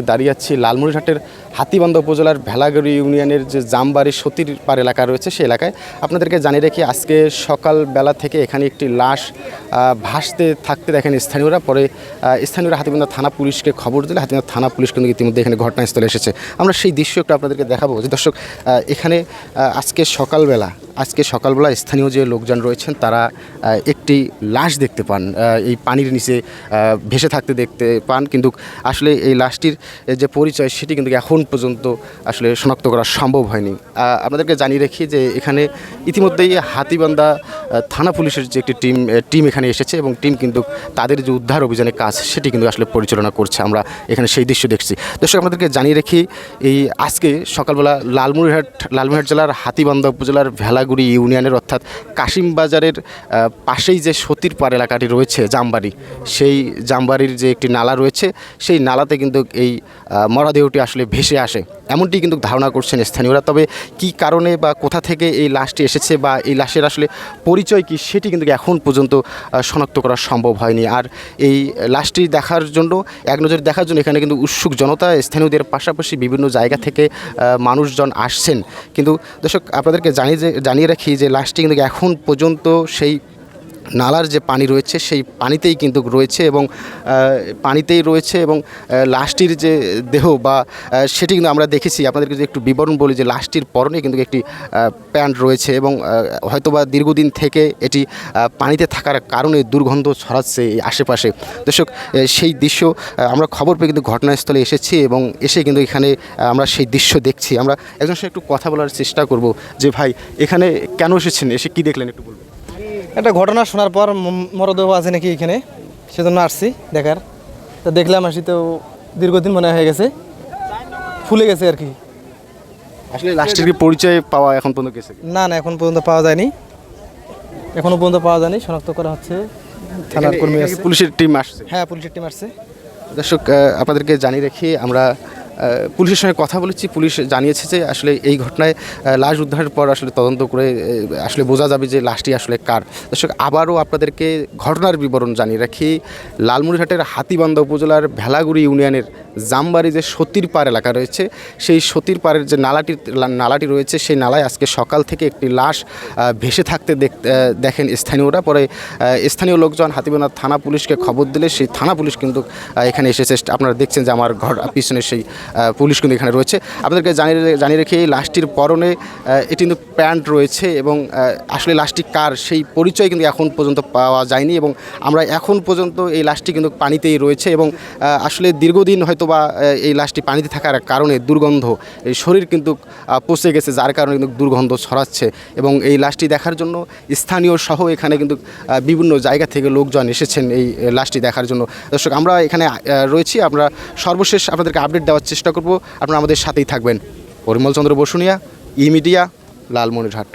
দাঁড়িয়ে আছি লালমনিরহাটের হাতিবান্ধা উপজেলার ভেলাগড়ি ইউনিয়নের যে জামবাড়ি সতীর পার এলাকা রয়েছে সেই এলাকায় আপনাদেরকে জানিয়ে রাখি, আজকে সকালবেলা থেকে এখানে একটি লাশ ভাসতে থাকতে দেখেন স্থানীয়রা। পরে স্থানীয়রা হাতিবান্ধা থানা পুলিশকে খবর দিলে হাতিবান্ধা থানা পুলিশ কিন্তু ইতিমধ্যে এখানে ঘটনাস্থলে এসেছে। আমরা সেই দৃশ্য একটু আপনাদেরকে দেখাবো। যে দর্শক এখানে আজকে সকালবেলা আজকে সকালবেলা স্থানীয় যে লোকজন রয়েছেন তারা একটি লাশ দেখতে পান। এই পানির নিচে ভেসে থাকতে দেখতে পান। কিন্তু আসলে এই লাশটির যে পরিচয় সেটি কিন্তু এখন পর্যন্ত আসলে শনাক্ত করা সম্ভব হয়নি। আপনাদেরকে জানিয়ে রাখি যে এখানে ইতিমধ্যেই হাতিবান্ধা থানা পুলিশের যে একটি টিম টিম এখানে এসেছে এবং টিম কিন্তু তাদের যে উদ্ধার অভিযানের কাজ, সেটি কিন্তু আসলে পরিচালনা করছে। আমরা এখানে সেই দৃশ্য দেখছি। দর্শক, আপনাদেরকে জানিয়ে রাখি, এই আজকে সকালবেলা লালমনিরহাট লালমনিরহাট জেলার হাতিবান্ধা উপজেলার ভেলাগুড়ি ইউনিয়নের অর্থাৎ কাশিম বাজারের পাশেই যে সতীর পার এলাকাটি রয়েছে, জামবাড়ি, সেই জামবাড়ির যে একটি নালা রয়েছে, সেই নালাতে কিন্তু এই মরদেহটি আসলে ভেসে আসে। এমনটি কিন্তু ধারণা করছেন স্থানীয়রা। তবে কি কারণে বা কোথা থেকে এই লাশটি এসেছে বা এই লাশের আসলে পরিচয় কি সেটি কিন্তু এখন পর্যন্ত শনাক্ত করা সম্ভব হয়নি। আর এই লাশটি দেখার জন্য, এক নজর দেখার জন্য এখানে কিন্তু উৎসুক জনতা, স্থানীয়দের পাশাপাশি বিভিন্ন জায়গা থেকে মানুষজন আসছেন। কিন্তু দর্শক, আপনাদেরকে জানিয়ে জানিয়ে রাখি যে লাশটি কিন্তু এখন পর্যন্ত সেই নালার যে পানি রয়েছে, সেই পানিতেই কিন্তু রয়েছে এবং পানিতেই রয়েছে এবং লাশটির যে দেহ বা সেটি কিন্তু আমরা দেখেছি। আপনাদেরকে একটু বিবরণ বলি যে লাশটির পরনে কিন্তু একটি প্যান্ট রয়েছে এবং হয়তোবা দীর্ঘদিন থেকে এটি পানিতে থাকার কারণে দুর্গন্ধ ছড়াচ্ছে এই আশেপাশে। দর্শক সেই দৃশ্য আমরা খবর পেয়ে কিন্তু ঘটনাস্থলে এসেছি এবং এসে কিন্তু এখানে আমরা সেই দৃশ্য দেখছি। আমরা একজন সাথে একটু কথা বলার চেষ্টা করব যে, ভাই, এখানে কেন এসেছেন? এসে কি দেখলেন একটু বলবেন একটা ঘটনা শোনার পর মরদেহ আছে নাকি এখানে? সেজন্য আসছি দেখার। তো দেখলাম আসি তো দীর্ঘদিন মনে হয়ে গেছে। ফুলে গেছে আর কি। আসলে লাস্টের কি পরিচয় পাওয়া এখন পর্যন্ত গেছে না না এখন পর্যন্ত পাওয়া যায়নি। এখনও পর্যন্ত পাওয়া যায়নি শনাক্ত করা হচ্ছে। থানার কর্মী আছে। পুলিশের টিম আসছে। হ্যাঁ পুলিশের টিম আসছে। দর্শক আপনাদেরকে জানিয়ে রাখি আমরা পুলিশের সঙ্গে কথা বলেছি, পুলিশ জানিয়েছে যে আসলে এই ঘটনায় লাশ উদ্ধারের পর আসলে তদন্ত করে আসলে বোঝা যাবে যে লাশটি আসলে কার। দর্শক, আবারও আপনাদেরকে ঘটনার বিবরণ জানিয়ে রাখি। লালমনিরহাটের হাতিবান্ধা উপজেলার ভেলাগুড়ি ইউনিয়নের জামবাড়ি যে সতীর পাড় এলাকা রয়েছে, সেই সতীর পাড়ের যে নালাটি নালাটি রয়েছে, সেই নালায় আজকে সকাল থেকে একটি লাশ ভেসে থাকতে দেখ- দেখেন স্থানীয়রা। পরে স্থানীয় লোকজন হাতিবান্ধা থানা পুলিশকে খবর দিলে, সেই থানা পুলিশ কিন্তু এখানে এসেছে। আপনারা দেখছেন যে আমার ঘর, পিছনে সেই পুলিশ কিন্তু এখানে রয়েছে। আপনাদেরকে জানিয়ে জানিয়ে রেখে এই লাশটির পরনে এটি কিন্তু প্যান্ট রয়েছে এবং আসলে লাশটি কার সেই পরিচয় কিন্তু এখন পর্যন্ত পাওয়া যায়নি এবং আমরা এখন পর্যন্ত এই লাশটি কিন্তু পানিতেই রয়েছে এবং আসলে দীর্ঘদিন হয়তো বা এই লাশটি পানিতে থাকার কারণে দুর্গন্ধ, এই শরীর কিন্তু পচে গেছে যার কারণে কিন্তু দুর্গন্ধ ছড়াচ্ছে এবং এই লাশটি দেখার জন্য স্থানীয় সহ এখানে কিন্তু বিভিন্ন জায়গা থেকে লোকজন এসেছেন এই লাশটি দেখার জন্য। দর্শক, আমরা এখানে রয়েছি। আমরা সর্বশেষ আপনাদেরকে আপডেট দেওয়ার চেষ্টা করব আপনারা আমাদের সাথেই থাকবেন। Parimal Chandra Basunia E media Lalmonirhat.